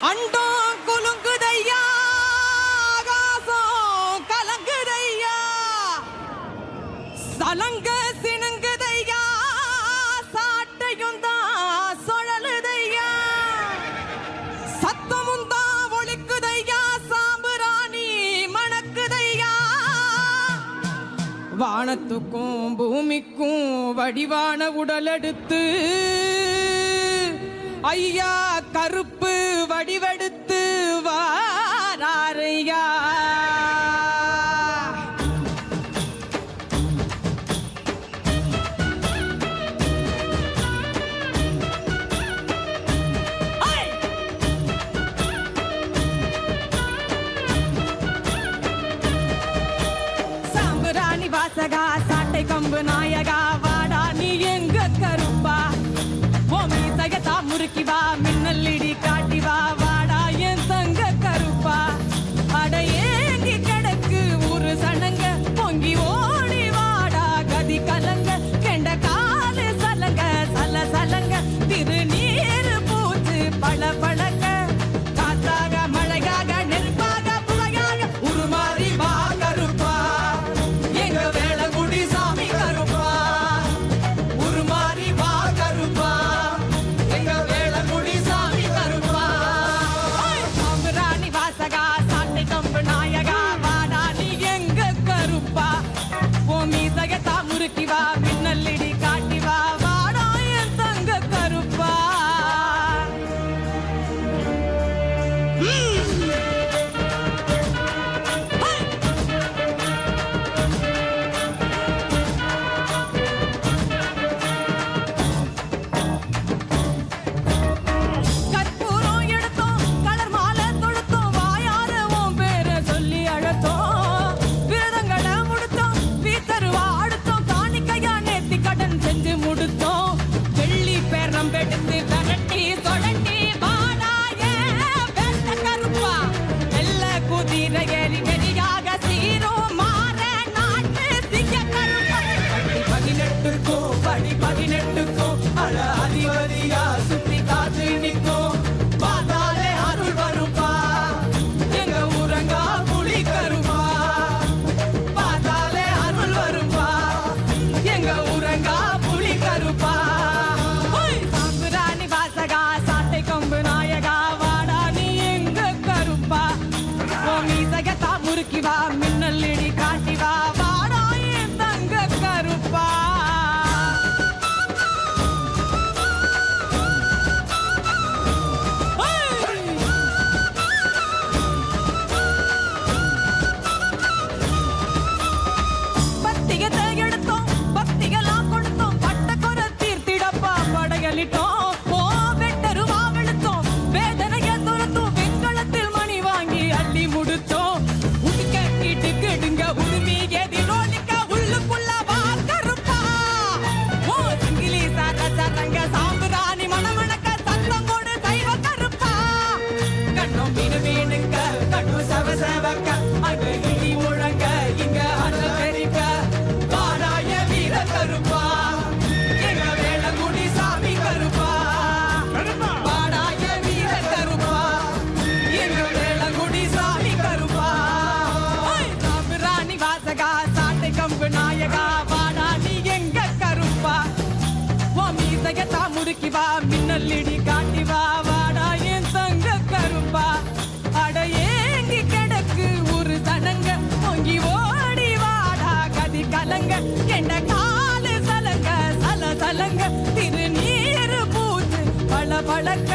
அண்டோ குலுங்குதையா ஆகாசம் கலங்குதையா சலங்க சினுங்குதையா சாட்டையும் தான் சுழலுதையா சத்தமும் தான் ஒழிக்குதையா சாம்புராணி மணக்குதையா வானத்துக்கும் பூமிக்கும் வடிவான உடலெடுத்து ஐயா கருப்பு മുറുക്കി വാ മിന്നലിടി amen அன்பு நாயகா வாடா நீ எங்க கருப்பா? ஓ மீசையத்தா முறுக்கி வா மின்னல் இடி காட்டி வா வாடா என் தங்க கருப்பா. அட ஏங்கி கிடக்கு ஒரு தனங்க பொங்கி ஓடி வாடா கதி கலங்க என்ன காலு சலங்க சல சலங்க திருநீர் பூத்து பல பழக்க